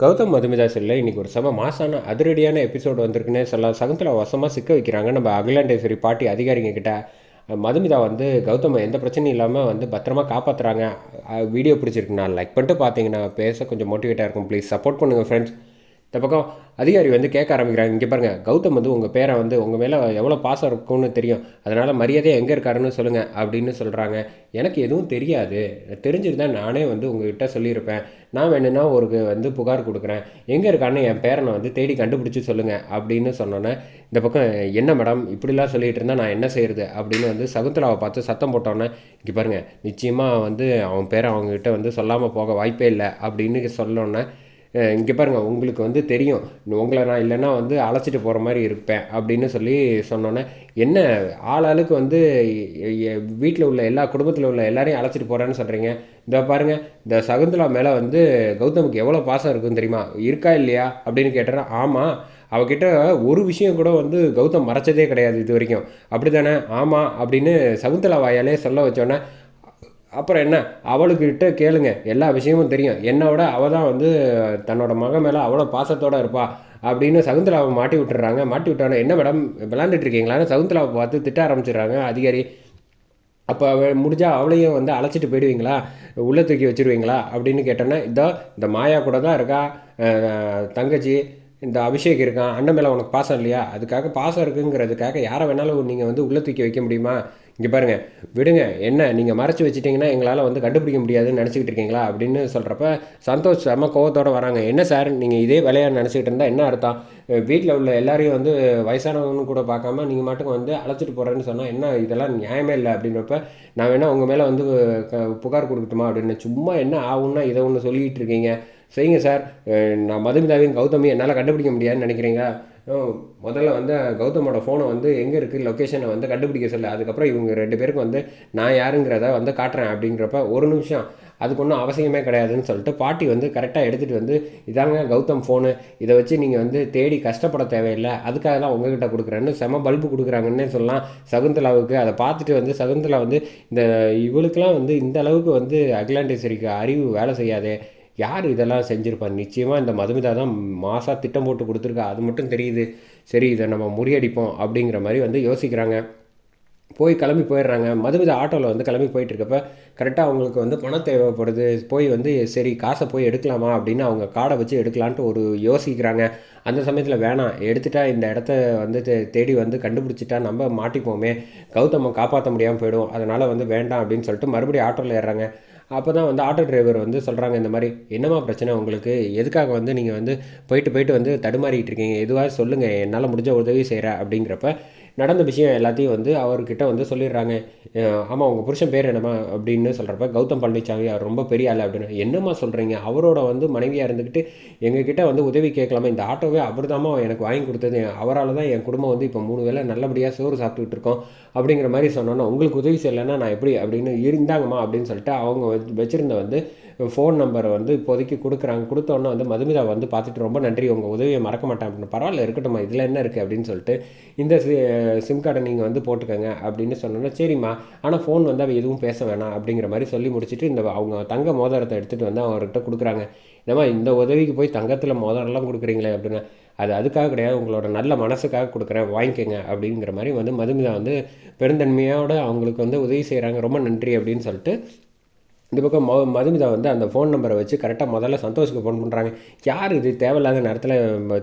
கௌதம் மதுமிதா செல்ல இன்றைக்கி ஒரு செம மாசான அதிரடியான எபிசோடு வந்திருக்குன்னே சொல்லலாம். சகுந்தலா வசமாக சிக்க வைக்கிறாங்க. நம்ம அகிலாண்டேஸ்வரி பாட்டி அதிகாரிங்க கிட்ட. மதுமிதா வந்து கௌதமை எந்த பிரச்சனையும் இல்லாமல் வந்து பத்திரமா காப்பாற்றுறாங்க வீடியோ பிடிச்சிருக்கு. நான் லைக் பண்ணிட்டு பார்த்தீங்கன்னா பேச கொஞ்சம் மோட்டிவேட்டாக இருக்கும். ப்ளீஸ் சப்போர்ட் பண்ணுங்கள் ஃப்ரெண்ட்ஸ் இந்த பக்கம் அதிகாரி வந்து கேட்க ஆரம்பிக்கிறாங்க. இங்கே பாருங்கள் கௌதம் வந்து உங்கள் பேரை வந்து உங்கள் மேலே எவ்வளோ பாசம் இருக்கும்னு தெரியும். அதனால் மரியாதையாக எங்கே இருக்காருன்னு சொல்லுங்கள் அப்படின்னு சொல்கிறாங்க எனக்கு எதுவும் தெரியாது. தெரிஞ்சிருந்தா நானே வந்து உங்ககிட்ட சொல்லியிருப்பேன். நான் வேணும்னா ஒரு வந்து புகார் கொடுக்குறேன். எங்கே இருக்கான்னு என் பேரனை வந்து தேடி கண்டுபிடிச்சி சொல்லுங்கள் அப்படின்னு சொன்னோன்னே இந்த பக்கம் என்ன மேடம் இப்படிலாம் சொல்லிகிட்டு இருந்தால் நான் என்ன செய்கிறது அப்படின்னு வந்து சகுந்தலாவை பார்த்து சத்தம் போட்டோன்னே இங்கே பாருங்கள் நிச்சயமாக வந்து அவன் பேரை அவங்ககிட்ட வந்து சொல்லாமல் போக வாய்ப்பே இல்லை அப்படின்னு சொல்லோன்னே இங்கே பாருங்கள் உங்களுக்கு வந்து தெரியும். உங்களை நான் இல்லைன்னா வந்து அழைச்சிட்டு போகிற மாதிரி இருப்பேன் அப்படின்னு சொல்லி சொன்னோன்னே என்ன ஆளாளுக்கு வந்து வீட்டில் உள்ள எல்லா குடும்பத்தில் உள்ள எல்லாரையும் அழைச்சிட்டு போகிறேன்னு சொல்கிறீங்க இந்த பாருங்கள் இந்த சகுந்தலா மேலே வந்து கௌதமுக்கு எவ்வளோ பாசம் இருக்குன்னு தெரியுமா? இருக்கா இல்லையா? அப்படின்னு கேட்டேன் ஆமாம் அவகிட்ட ஒரு விஷயம் கூட வந்து கௌதம் மறைச்சதே கிடையாது இது வரைக்கும். அப்படி தானே ஆமாம் அப்படின்னு சகுந்தலா வாயாலே சொல்ல வச்சோன்னே அப்புறம் என்ன? அவளுக்கிட்ட கேளுங்க. எல்லா விஷயமும் தெரியும். என்னோட அவள் தான் வந்து தன்னோட மகன் மேலே அவ்வளோ பாசத்தோடு இருப்பா அப்படின்னு சகுந்தலாவை மாட்டி விட்டுறாங்க. மாட்டி விட்டானே என்ன மேடம் விளாண்டுட்டு இருக்கீங்களான்னு? சகுந்தலாவை பார்த்து திட்ட ஆரம்பிச்சிடுறாங்க. அதிகாரி அப்போ முடிஞ்சால் அவளையும் வந்து அழைச்சிட்டு போயிடுவீங்களா? உள்ளே தூக்கி வச்சுருவீங்களா? அப்படின்னு கேட்டோன்னே இதோ இந்த மாயா கூட தான் இருக்கா? தங்கச்சி இந்த அபிஷேக் இருக்கான். அண்ணன் மேலே உனக்கு பாசம் இல்லையா? அதுக்காக பாசம் இருக்குங்கிறதுக்காக யாரை வேணாலும் நீங்கள் வந்து உள்ளே தூக்கி வைக்க முடியுமா? இங்கே பாருங்கள் விடுங்க என்ன நீங்கள் மறைச்சி வச்சிட்டிங்கன்னா எங்களால் வந்து கண்டுபிடிக்க முடியாதுன்னு நினச்சிக்கிட்டு இருக்கீங்களா அப்படின்னு சொல்கிறப்ப சந்தோஷ் செம்ம கோவத்தோடு வராங்க. என்ன சார் நீங்கள் இதே விளையாட நினச்சிக்கிட்டு இருந்தால் என்ன அர்த்தம்? வீட்டில் உள்ள எல்லாரையும் வந்து வயசானவங்கன்னு கூட பார்க்காம நீங்கள் மட்டும் வந்து அழைச்சிட்டு போகிறேன்னு சொன்னால் என்ன இதெல்லாம் நியாயமே இல்லை அப்படின்றப்ப நான் வேணால் உங்கள் மேலே வந்து புகார் கொடுக்கட்டுமா அப்படின்னு சும்மா என்ன ஆகும்னா இதை ஒன்று சொல்லிகிட்டு இருக்கீங்க. செய்யுங்க சார் நான் மதுமிதாவையும் கௌதமியும் என்னால் கண்டுபிடிக்க முடியாதுன்னு நினைக்கிறீங்க முதல்ல வந்து கௌதமோட ஃபோனை வந்து எங்கே இருக்குது லொக்கேஷனை வந்து கண்டுபிடிக்க சொல்ல. அதுக்கப்புறம் இவங்க ரெண்டு பேருக்கு வந்து நான் யாருங்கிறத வந்து காட்டுறேன் அப்படிங்கிறப்ப ஒரு நிமிஷம் அதுக்கு ஒன்றும் அவசியமே கிடையாதுன்னு சொல்லிட்டு பாட்டி வந்து கரெக்டாக எடுத்துகிட்டு வந்து இதாங்க கௌதம் ஃபோனு இதை வச்சு நீங்கள் வந்து தேடி கஷ்டப்பட தேவையில்லை. அதுக்காக தான் உங்ககிட்ட கொடுக்குறேன்னு செம பல்பு கொடுக்குறாங்கன்னே சொல்லலாம். சகுந்தலாவுக்கு அதை பார்த்துட்டு வந்து சகுந்தலா வந்து இந்த இவளுக்கெல்லாம் வந்து இந்த அளவுக்கு வந்து அகிலாண்டேஸ்வரிக்கு அறிவு வேலை செய்யாதே. யார் இதெல்லாம் செஞ்சுருப்பா? நிச்சயமாக இந்த மதுமிதா தான் மாசாக திட்டம் போட்டு கொடுத்துருக்கா. அது மட்டும் தெரியுது. சரி இதை நம்ம முறியடிப்போம் அப்படிங்கிற மாதிரி வந்து யோசிக்கிறாங்க. போய் கிளம்பி போயிடுறாங்க. மதுமிதா ஆட்டோவில் வந்து கிளம்பி போயிட்டுருக்கப்ப கரெக்டாக அவங்களுக்கு வந்து பணம் தேவைப்படுது. போய் வந்து சரி காசை போய் எடுக்கலாமா அப்படின்னு அவங்க காடை வச்சு எடுக்கலான்ட்டு ஒரு யோசிக்கிறாங்க. அந்த சமயத்தில் வேணாம். எடுத்துட்டா இந்த இடத்த வந்து தேடி வந்து கண்டுபிடிச்சிட்டா நம்ம மாட்டிப்போமே. கௌதமை காப்பாற்ற முடியாமல் போயிடும். அதனால் வந்து வேண்டாம் அப்படின்னு சொல்லிட்டு மறுபடியும் ஆட்டோவில் ஏறுறாங்க. அப்போ தான் வந்து ஆட்டோ டிரைவர் வந்து சொல்கிறாங்க இந்த மாதிரி என்னம்மா பிரச்சனை உங்களுக்கு? எதுக்காக வந்து நீங்கள் வந்து போயிட்டு போயிட்டு வந்து தடுமாறிக்கிட்டு இருக்கீங்க? எதுவாக சொல்லுங்கள் என்னால் முடிஞ்ச உதவி செய்கிற அப்படிங்கிறப்ப நடந்த விஷயம் எல்லாத்தையும் வந்து அவர்கிட்ட வந்து சொல்லிடுறாங்க. ஆமாம் உங்கள் புருஷன் பேர் என்னம்மா அப்படின்னு சொல்கிறப்ப கௌதம் பழனிசாமி அவர் ரொம்ப பெரிய ஆள் அப்படின்னு என்னம்மா சொல்கிறீங்க அவரோட வந்து மனைவியாக இருந்துக்கிட்டு எங்ககிட்ட வந்து உதவி கேட்கலாமா? இந்த ஆட்டோவே அவர் தாம்மா எனக்கு வாங்கி கொடுத்தது. அவரால் தான் என் குடும்பம் வந்து இப்போ மூணு வேளை நல்லபடியாக சோறு சாப்பிட்டுட்டு இருக்கோம். அப்படிங்கிற மாதிரி சொன்னோன்னா உங்களுக்கு உதவி செய்யலைன்னா நான் எப்படி? அப்படின்னு இருந்தாங்கம்மா அப்படின்னு சொல்லிட்டு அவங்க வச்சுருந்த வந்து ஃபோன் நம்பர் வந்து இப்போதைக்கு கொடுக்குறாங்க. கொடுத்தோன்னே வந்து மதுமிதா வந்து பார்த்துட்டு ரொம்ப நன்றி உங்கள் உதவியை மறக்க மாட்டேன். அப்படின்னு பரவாயில்ல இருக்கட்டும்மா இதில் என்ன இருக்குது அப்படின்னு சொல்லிட்டு இந்த சிம் கார்டை நீங்கள் வந்து போட்டுக்கோங்க அப்படின்னு சொன்னோன்னா சரிம்மா. ஆனால் ஃபோன் வந்து அவள் எதுவும் பேச வேணாம் அப்படிங்கிற மாதிரி சொல்லி முடிச்சுட்டு இந்த அவங்க தங்க மோதிரத்தை எடுத்துகிட்டு வந்து அவர்கிட்ட கொடுக்குறாங்க. என்னம்மா இந்த உதவிக்கு போய் தங்கத்தில் மோதிரம்லாம் கொடுக்குறீங்களே அப்படின்னு அது அதுக்காக கிடையாது. உங்களோட நல்ல மனசுக்காக கொடுக்குறேன் வாங்கிக்கோங்க அப்படிங்கிற மாதிரி வந்து மதுமிதா வந்து பெருந்தன்மையோடு அவங்களுக்கு வந்து உதவி செய்கிறாங்க ரொம்ப நன்றி அப்படின்னு சொல்லிட்டு இந்த பக்கம் ம மதுமிதா வந்து அந்த ஃபோன் நம்பரை வச்சு கரெக்டாக முதல்ல சந்தோஷுக்கு ஃபோன் பண்ணுறாங்க யார் இது? தேவையில்லாத நேரத்தில்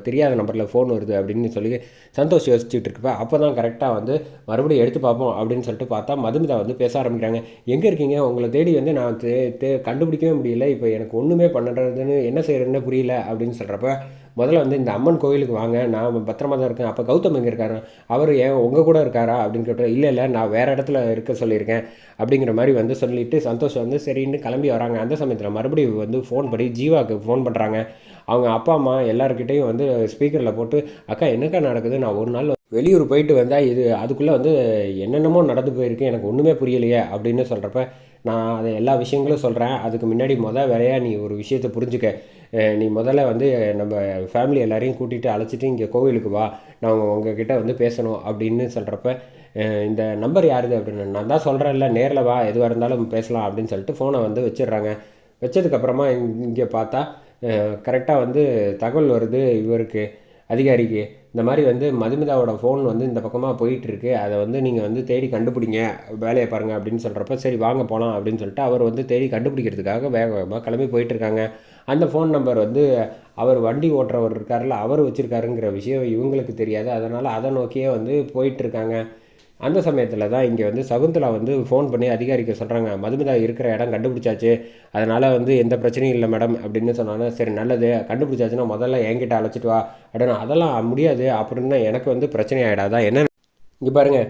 தெரியாத நம்பரில் ஃபோன் வருது அப்படின்னு சொல்லி சந்தோஷ் யோசிச்சுட்டு இருக்கப்ப. அப்போ தான் கரெக்டாக வந்து மறுபடியும் எடுத்து பார்ப்போம் அப்படின்னு சொல்லிட்டு பார்த்தா மதுமிதா வந்து பேச ஆரம்பிக்கிறாங்க. எங்கே இருக்கீங்க? உங்களை தேடி வந்து நான் தே தே கண்டுபிடிக்கவே முடியல. இப்போ எனக்கு ஒன்றுமே பண்ணுறதுன்னு என்ன செய்கிறதுன்னு புரியல. அப்படின்னு சொல்கிறப்ப முதல்ல வந்து இந்த அம்மன் கோயிலுக்கு வாங்க நான் பத்திரமா தான் இருக்கேன். அப்போ கௌதம் எங்கே இருக்காரு? அவர் ஏன் உங்கள் கூட இருக்காரா? அப்படின்னு கேட்டால் இல்லை இல்லை நான் வேறு இடத்துல இருக்க சொல்லியிருக்கேன். அப்படிங்கிற மாதிரி வந்து சொல்லிவிட்டு சந்தோஷம் வந்து சரின்னு கிளம்பி வராங்க. அந்த சமயத்தில் மறுபடியும் வந்து ஃபோன் பண்ணி ஜீவாவுக்கு ஃபோன் பண்ணுறாங்க அவங்க அப்பா அம்மா எல்லாருக்கிட்டேயும் வந்து ஸ்பீக்கரில் போட்டு அக்கா என்னக்கா நடக்குது? நான் ஒரு நாள் வெளியூர் போயிட்டு வந்தால் இது அதுக்குள்ளே வந்து என்னென்னமோ நடந்து போயிருக்கு எனக்கு ஒன்றுமே புரியலையே அப்படின்னு சொல்கிறப்ப நான் அதை எல்லா விஷயங்களும் சொல்கிறேன் அதுக்கு முன்னாடி மொதல் வேலையாக நீ ஒரு விஷயத்தை புரிஞ்சுக்க. நீ முதல்ல வந்து நம்ம ஃபேமிலி எல்லாரையும் கூட்டிகிட்டு அழைச்சிட்டு இங்கே கோவிலுக்கு வா. நான் உங்ககிட்ட வந்து பேசணும் அப்படின்னு சொல்கிறப்ப இந்த நம்பர் யாருது அப்படின்னு நான் தான் சொல்கிறேன்ல நேரில் வா எதுவாக இருந்தாலும் பேசலாம் அப்படின்னு சொல்லிட்டு ஃபோனை வந்து வச்சிடுறாங்க. வச்சதுக்கப்புறமா இங்கே பார்த்தா கரெக்டாக வந்து தகவல் வருது இவருக்கு. அதிகாரிக்கு. இந்த மாதிரி வந்து மதுமிதாவோட ஃபோன் வந்து இந்த பக்கமாக போயிட்டுருக்கு. அதை வந்து நீங்கள் வந்து தேடி கண்டுபிடிங்க. வேலையை பாருங்கள் அப்படின்னு சொல்கிறப்ப சரி வாங்க போகலாம் அப்படின்னு சொல்லிட்டு அவர் வந்து தேடி கண்டுபிடிக்கிறதுக்காக வேக வேகமாக கிளம்பி போயிட்டுருக்காங்க. அந்த ஃபோன் நம்பர் வந்து அவர் வண்டி ஓட்டுறவர் இருக்கார்ல அவர் வச்சுருக்காருங்கிற விஷயம் இவங்களுக்கு தெரியாது. அதனால் அதை நோக்கியே வந்து போயிட்டுருக்காங்க. அந்த சமயத்தில் தான் இங்கே வந்து சகுந்தலா வந்து ஃபோன் பண்ணி அதிகாரிக்கு சொல்கிறாங்க மதுமிதா இருக்கிற இடம் கண்டுபிடிச்சாச்சு அதனால் வந்து எந்த பிரச்சனையும் இல்லை மேடம் அப்படின்னு சொன்னாங்க சரி நல்லது கண்டுபிடிச்சாச்சுன்னா முதல்ல என்கிட்ட அழைச்சிட்டு வா அப்படின்னு அதெல்லாம் முடியாது அப்படின்னா எனக்கு வந்து பிரச்சனை ஆகிடாதா என்ன? இங்கே பாருங்கள்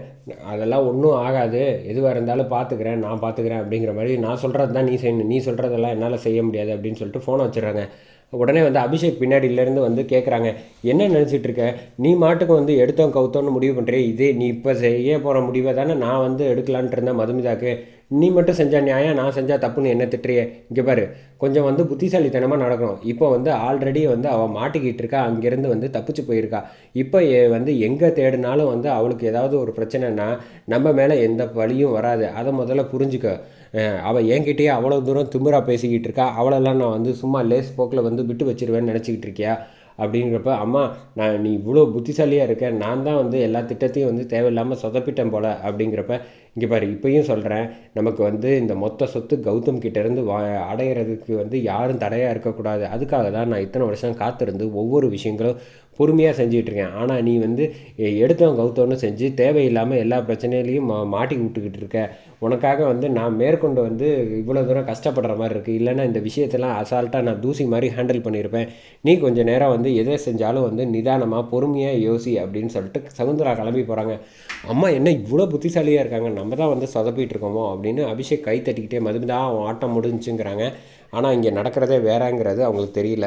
அதெல்லாம் ஒன்றும் ஆகாது எதுவாக இருந்தாலும் பார்த்துக்கிறேன் நான் பார்த்துக்கிறேன் அப்படிங்கிற மாதிரி நான் சொல்கிறது தான் நீ செய்யணும் நீ சொல்கிறதெல்லாம் என்னால் செய்ய முடியாது அப்படின்னு சொல்லிட்டு ஃபோனை வச்சுடுறாங்க. உடனே வந்து அபிஷேக் பின்னாடியிலேருந்து வந்து கேட்குறாங்க என்ன நினச்சிட்டு இருக்க நீ மாட்டுக்கு வந்து எடுத்தோம் கவுத்தோன்னு முடிவு பண்ணுறே இதே நீ இப்போ செய்ய போகிற முடிவை தானே நான் வந்து எடுக்கலான்ட்டு இருந்தேன் மதுமிதாக்கு. நீ மட்டும் செஞ்சால் நியாயம் நான் செஞ்சால் தப்புன்னு என்ன திட்டுறியே? இங்கே பாரு கொஞ்சம் வந்து புத்திசாலித்தனமாக நடக்கணும். இப்போ வந்து ஆல்ரெடி வந்து அவள் மாட்டிக்கிட்டு இருக்கா அங்கேருந்து வந்து தப்பிச்சு போயிருக்கா. இப்போ வந்து எங்கே தேடினாலும் வந்து அவளுக்கு ஏதாவது ஒரு பிரச்சனைனா நம்ம மேலே எந்த வழியும் வராது. அதை முதல்ல புரிஞ்சுக்க. அவள் என்கிட்டயே அவ்வளோ தூரம் திமிரா பேசிக்கிட்டு இருக்கா. அவளெல்லாம் நான் வந்து சும்மா லேஸ் போக்கில் வந்து விட்டு வச்சிருவேன்னு நினச்சிக்கிட்டு இருக்கியா? அப்படிங்கிறப்ப அம்மா நான் நீ இவ்வளோ புத்திசாலியாக இருக்க நான் தான் வந்து எல்லா திட்டத்தையும் வந்து தேவையில்லாமல் சொதப்பிட்டேன் போல் அப்படிங்கிறப்ப இங்கே பாரு இப்பயும் சொல்கிறேன் நமக்கு வந்து இந்த மொத்த சொத்து கௌதம் கிட்டேருந்து வா அடையிறதுக்கு வந்து யாரும் தடையாக இருக்கக்கூடாது. அதுக்காக தான் நான் இத்தனை வருஷம் காத்திருந்து ஒவ்வொரு விஷயங்களும் பொறுமையாக செஞ்சிகிட்ருக்கேன் ஆனால் நீ வந்து எடுத்தவன் கௌத்தம்னு செஞ்சு தேவையில்லாமல் எல்லா பிரச்சனையிலையும் மா மாட்டி விட்டுக்கிட்டு இருக்க. உனக்காக வந்து நான் மேற்கொண்டு வந்து இவ்வளோ தூரம் கஷ்டப்படுற மாதிரி இருக்குது இல்லைன்னா இந்த விஷயத்தெல்லாம் அசால்ட்டாக நான் தூசி மாதிரி ஹேண்டில் பண்ணியிருப்பேன். நீ கொஞ்சம் நேரம் வந்து எதை செஞ்சாலும் வந்து நிதானமாக பொறுமையாக யோசி அப்படின்னு சொல்லிட்டு சகுந்தரா கிளம்பி போகிறாங்க அம்மா என்ன இவ்வளோ புத்திசாலியாக இருக்காங்க. நம்ம நம்ம தான் வந்து சொதப்பிட்டு இருக்கோமோ அப்படின்னு அபிஷேக் கை தட்டிக்கிட்டே மதுமிதா அவன் ஆட்டம் முடிஞ்சுங்கிறாங்க. ஆனால் இங்கே நடக்கிறதே வேறங்கிறது அவங்களுக்கு தெரியல.